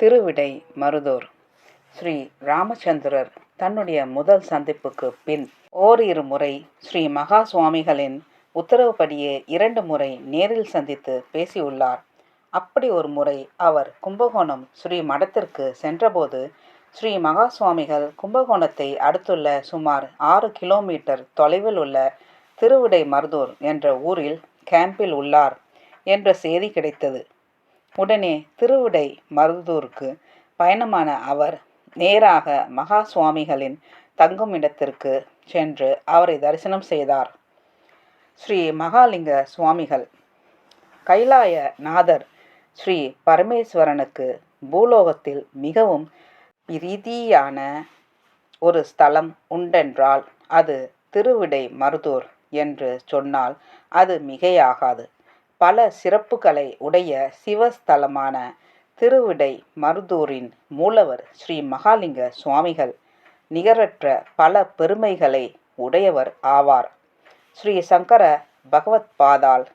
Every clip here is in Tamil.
திருவிடை மருதூர். ஸ்ரீ ராமச்சந்திரர் தன்னுடைய முதல் சந்திப்புக்கு பின் ஓரிரு முறை ஸ்ரீ மகா சுவாமிகளின் உத்தரவுப்படியே இரண்டு முறை நேரில் சந்தித்து பேசியுள்ளார். அப்படி ஒரு முறை அவர் கும்பகோணம் ஸ்ரீ மடத்திற்கு சென்றபோது ஸ்ரீ மகா சுவாமிகள் கும்பகோணத்தை அடுத்துள்ள சுமார் ஆறு கிலோமீட்டர் தொலைவில் உள்ள திருவிடை மருதூர் என்ற ஊரில் கேம்பில் உள்ளார் என்ற செய்தி கிடைத்தது. உடனே திருவிடை மருதூருக்கு பயணமான அவர் நேராக மகா சுவாமிகளின் தங்கும் இடத்திற்கு சென்று அவரை தரிசனம் செய்தார். ஸ்ரீ மகாலிங்க சுவாமிகள் கைலாய நாதர் ஸ்ரீ பரமேஸ்வரனுக்கு பூலோகத்தில் மிகவும் பிரீதியான ஒரு ஸ்தலம் உண்டென்றால் அது திருவிடை மருதூர் என்று சொன்னால் அது மிகையாகாது. பல சிறப்புகளை உடைய சிவஸ்தலமான திருவிடை மருதூரின் மூலவர் ஸ்ரீ மகாலிங்க சுவாமிகள் நிகரற்ற பல பெருமைகளை உடையவர் ஆவார். ஸ்ரீ சங்கர பகவத் பாதால்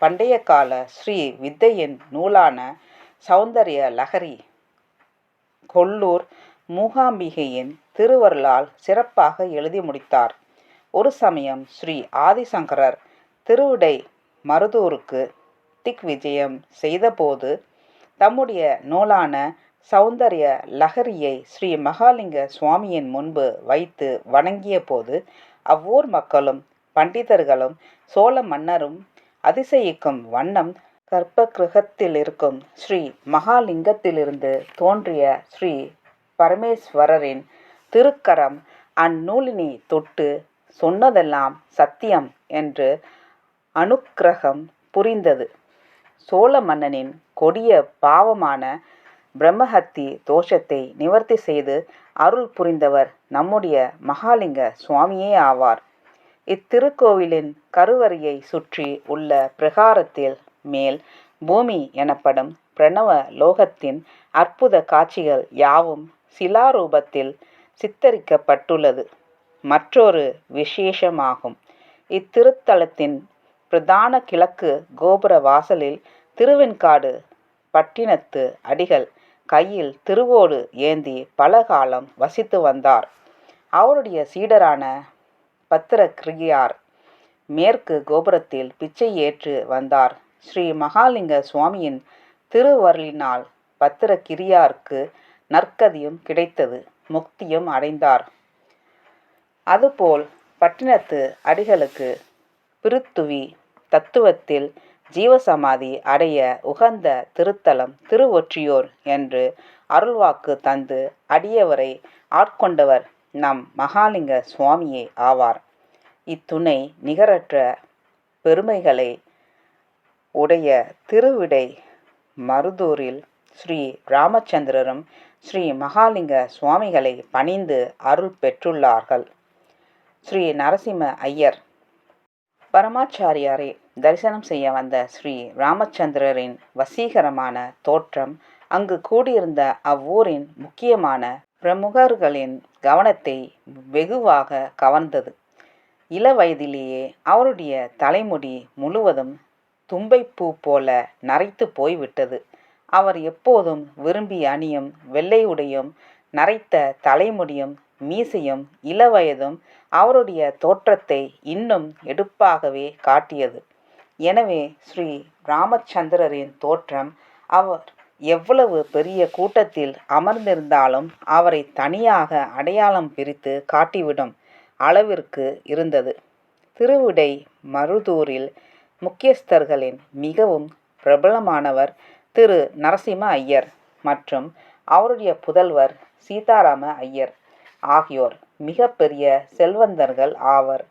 பண்டைய கால ஸ்ரீ வித்தையின் நூலான சௌந்தரிய லகரி கொல்லூர் மூகாம்பிகையின் திருவருளால் சிறப்பாக எழுதி முடித்தார். ஒரு சமயம் ஸ்ரீ ஆதிசங்கரர் திருவிடை மருதூருக்கு திக் விஜயம் செய்தபோது தம்முடைய நூலான சௌந்தரிய லகரியை ஸ்ரீ மகாலிங்க சுவாமியின் முன்பு வைத்து வணங்கிய போது அவ்வூர் மக்களும் பண்டிதர்களும் சோழ மன்னரும் அதிசயிக்கும் வண்ணம் கர்ப்பகிருகத்தில் இருக்கும் ஸ்ரீ மகாலிங்கத்திலிருந்து தோன்றிய ஸ்ரீ பரமேஸ்வரரின் திருக்கரம் அந்நூலினை தொட்டு சொன்னதெல்லாம் சத்தியம் என்று அனுக்கிரகம் புரிந்தது. சோழ மன்னனின் கொடிய பாவமான பிரம்மஹத்தி தோஷத்தை நிவர்த்தி செய்து அருள் புரிந்தவர் நம்முடைய மகாலிங்க சுவாமியே ஆவார். இத்திருக்கோவிலின் கருவறையை சுற்றி உள்ள பிரகாரத்தில் மேல் பூமி எனப்படும் பிரணவ லோகத்தின் அற்புத காட்சிகள் யாவும் சிலாரூபத்தில் சித்தரிக்கப்பட்டுள்ளது. மற்றொரு விசேஷமாகும். இத்திருத்தலத்தின் பிரதான கிழக்கு கோபுர வாசலில் திருவெண்காடு பட்டினத்து அடிகள் கையில் திருவோடு ஏந்தி பல காலம் வசித்து வந்தார். அவருடைய சீடரான பத்திரகிரியார் மேற்கு கோபுரத்தில் பிச்சை ஏற்று வந்தார். ஸ்ரீ மகாலிங்க சுவாமியின் திருவருளினால் பத்திரக்கிரியாருக்கு நற்கதியும் கிடைத்தது முக்தியும் அடைந்தார். அதுபோல் பட்டினத்து அடிகளுக்கு பிருத்துவி தத்துவத்தில் ஜீவசமாதி அடைய உகந்த திருத்தலம் திருவொற்றியூர் என்று அருள்வாக்கு தந்து அடியவரை ஆட்கொண்டவர் நம் மகாலிங்க சுவாமியே ஆவார். இத்துணை நிகரற்ற பெருமைகளை உடைய திருவிடை மருதூரில் ஸ்ரீ ராமச்சந்திரரும் ஸ்ரீ மகாலிங்க சுவாமிகளை பணிந்து அருள் பெற்றுள்ளார்கள். ஸ்ரீ நரசிம்ம ஐயர் பரமாச்சாரியாரை தரிசனம் செய்ய வந்த ஸ்ரீ ராமச்சந்திரரின் வசீகரமான தோற்றம் அங்கு கூடியிருந்த அவ்வூரின் முக்கியமான பிரமுகர்களின் கவனத்தை வெகுவாக கவர்ந்தது. இள வயதிலேயே அவருடைய தலைமுடி முழுவதும் தும்பைப்பூ போல நரைத்து போய்விட்டது. அவர் எப்போதும் விரும்பி அணியும் வெள்ளை உடையும் நரைத்த தலைமுடியும் மீசையும் இளவயதும் அவருடைய தோற்றத்தை இன்னும் எடுப்பாகவே காட்டியது. எனவே ஸ்ரீ ராமச்சந்திரரின் தோற்றம் அவர் எவ்வளவு பெரிய கூட்டத்தில் அமர்ந்திருந்தாலும் அவரை தனியாக அடையாளம் பிரித்து காட்டிவிடும் அளவிற்கு இருந்தது. திருவிடை மருதூரில் முக்கியஸ்தர்களின் மிகவும் பிரபலமானவர் திரு நரசிம்ம ஐயர் மற்றும் அவருடைய புதல்வர் சீதாராம ஐயர். ஆகியோர் மிகப்பெரிய செல்வந்தர்கள் ஆவர்.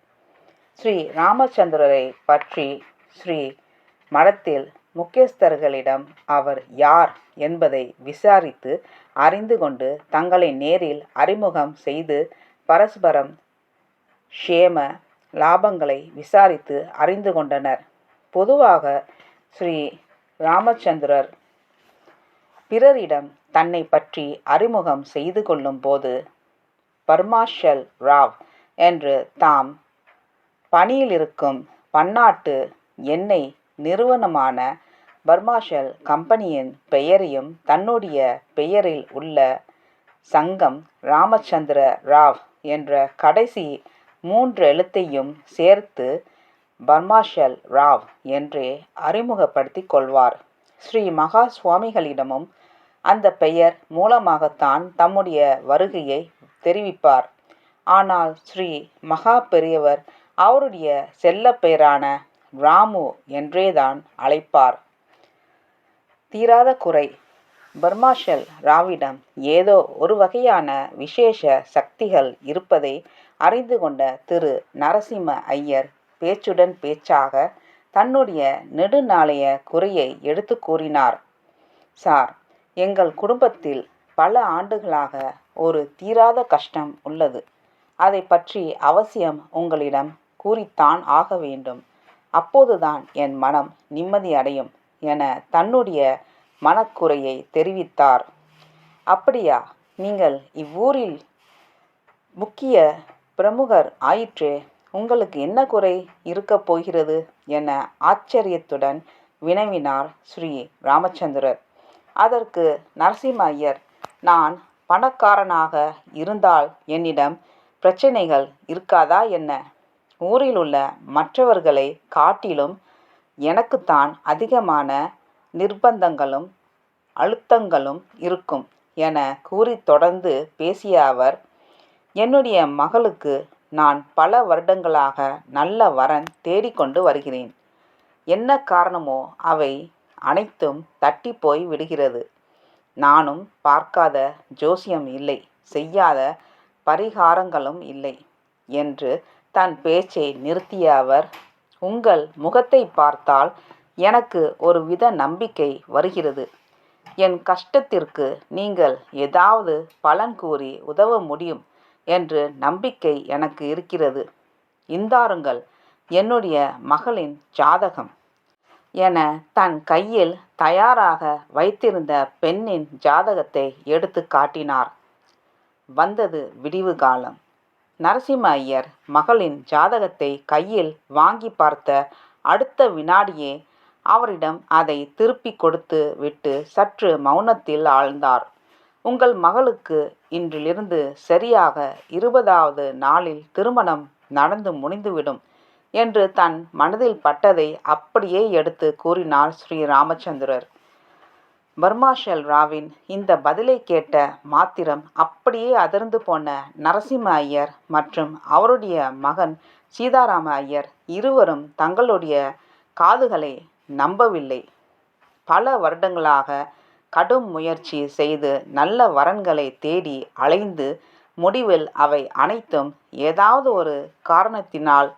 ஸ்ரீ ராமச்சந்திரரை பற்றி ஸ்ரீ மடத்தில் முக்கியஸ்தர்களிடம் அவர் யார் என்பதை விசாரித்து அறிந்து கொண்டு தங்களை நேரில் அறிமுகம் செய்து பரஸ்பரம் ஷேம லாபங்களை விசாரித்து அறிந்து கொண்டனர். பொதுவாக ஸ்ரீ ராமச்சந்திரர் பிறரிடம் தன்னை பற்றி அறிமுகம் செய்து கொள்ளும் போது பர்மாஷல் ராவ் என்று தாம் பணியில் இருக்கும் பன்னாட்டு எண்ணெய் நிறுவனமான பர்மாஷல் கம்பெனியின் பெயரையும் தன்னுடைய பெயரில் உள்ள சங்கம் ராமச்சந்திர ராவ் என்ற கடைசி மூன்று எழுத்தையும் சேர்த்து பர்மாஷல் ராவ் என்றே அறிமுகப்படுத்திக் கொள்வார். ஸ்ரீ மகா சுவாமிகளிடமும் அந்த பெயர் மூலமாகத்தான் தம்முடைய வருகையை தெரிவிப்பார். ஆனால் ஸ்ரீ மகா பெரியவர் அவருடைய செல்ல பெயரான ராமு என்றேதான் அழைப்பார். தீராத குறை. பர்மாஷல் ராவிடம் ஏதோ ஒரு வகையான விசேஷ சக்திகள் இருப்பதை அறிந்து கொண்ட திரு நரசிம்ம ஐயர் பேச்சுடன் பேச்சாக தன்னுடைய நெடுநாளைய குறையை எடுத்து கூறினார். சார் எங்கள் குடும்பத்தில் பல ஆண்டுகளாக ஒரு தீராத கஷ்டம் உள்ளது. அதை பற்றி அவசியம் உங்களிடம் கூறித்தான் ஆக வேண்டும். அப்போதுதான் என் மனம் நிம்மதி அடையும் என தன்னுடைய மனக்குறையை தெரிவித்தார். அப்படியா? நீங்கள் இவ்வூரில் முக்கிய பிரமுகர் ஆயிற்றே உங்களுக்கு என்ன குறை இருக்கப் போகிறது? என ஆச்சரியத்துடன் வினவினார் ஸ்ரீ ராமச்சந்திரர். அதற்கு நரசிம்ம ஐயர் நான் பணக்காரனாக இருந்தால் என்னிடம் பிரச்சனைகள் இருக்காதா என்ன? ஊரில் உள்ள மற்றவர்களை காட்டிலும் எனக்குத்தான் அதிகமான நிர்பந்தங்களும் அழுத்தங்களும் இருக்கும் என கூறி தொடர்ந்து பேசிய அவர் என்னுடைய மகளுக்கு நான் பல வருடங்களாக நல்ல வரன் தேடிக்கொண்டு வருகிறேன். என்ன காரணமோ அவை அனைத்தும் தட்டி போய் விடுகிறது. நானும் பார்க்காத ஜோசியம் இல்லை செய்யாத பரிகாரங்களும் இல்லை என்று தன் பேச்சை நிறுத்திய அவர் உங்கள் முகத்தை பார்த்தால் எனக்கு ஒரு வித நம்பிக்கை வருகிறது. என் கஷ்டத்திற்கு நீங்கள் ஏதாவது பலன் கூறி உதவ முடியும் என்று நம்பிக்கை எனக்கு இருக்கிறது. இந்தாருங்கள் என்னுடைய மகளின் ஜாதகம். என தன் கையில் தயாராக வைத்திருந்த பெண்ணின் ஜாதகத்தை எடுத்து காட்டினார். வந்தது விடிவு காலம். நரசிம்ம ஐயர் மகளின் ஜாதகத்தை கையில் வாங்கி பார்த்த அடுத்த வினாடியே அவரிடம் அதை திருப்பி கொடுத்து விட்டு சற்று மௌனத்தில் ஆழ்ந்தார். உங்கள் மகளுக்கு இன்றிலிருந்து சரியாக இருபதாவது நாளில் திருமணம் நடந்து முடிந்துவிடும். என்று தன் மனதில் பட்டதை அப்படியே எடுத்து கூறினார் ஸ்ரீ ராமச்சந்திரர் பர்மாஷல் ராவின் இந்த பதிலை கேட்ட மாத்திரம் அப்படியே அதிர்ந்து போன நரசிம்ம ஐயர் மற்றும் அவருடைய மகன் சீதாராம ஐயர் இருவரும் தங்களுடைய காதுகளை நம்பவில்லை. பல வருடங்களாக கடும் முயற்சி செய்து நல்ல வரன்களை தேடி அலைந்து முடிவில் அவை அனைத்தும் ஏதாவது ஒரு காரணத்தினால்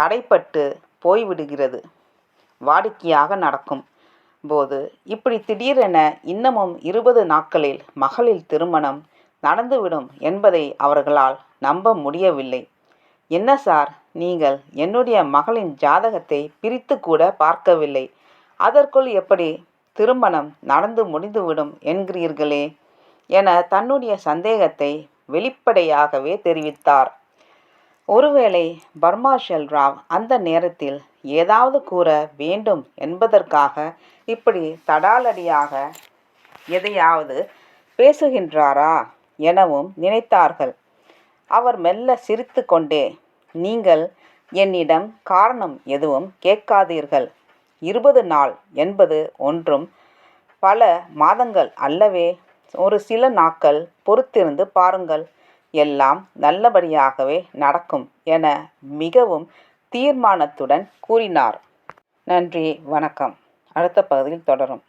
தடைப்பட்டு போய்விடுகிறது. வாடிக்கையாக நடக்கும் போது இப்படி திடீரென இன்னமும் இருபது நாட்களில் மகளில் திருமணம் நடந்துவிடும் என்பதை அவர்களால் நம்ப முடியவில்லை. என்ன சார்? நீங்கள் என்னுடைய மகளின் ஜாதகத்தை பிரித்து கூட பார்க்கவில்லை. அதற்குள் எப்படி திருமணம் நடந்து முடிந்துவிடும் என்கிறீர்களே என தன்னுடைய சந்தேகத்தை வெளிப்படையாகவே தெரிவித்தார். ஒருவேளை பர்மாஷல் ராவ் அந்த நேரத்தில் ஏதாவது கூற வேண்டும் என்பதற்காக இப்படி தடாலடியாக எதையாவது பேசுகின்றாரா எனவும் நினைத்தார்கள். அவர் மெல்ல சிரித்து கொண்டே நீங்கள் என்னிடம் காரணம் எதுவும் கேட்காதீர்கள். இருபது நாள் என்பது ஒன்றும் பல மாதங்கள் அல்லவே. ஒரு சில நாட்கள் பொறுத்திருந்து பாருங்கள். எல்லாம் நல்லபடியாகவே நடக்கும் என மிகவும் தீர்மானத்துடன் கூறினார். நன்றி வணக்கம். அடுத்த பகுதியில் தொடரும்.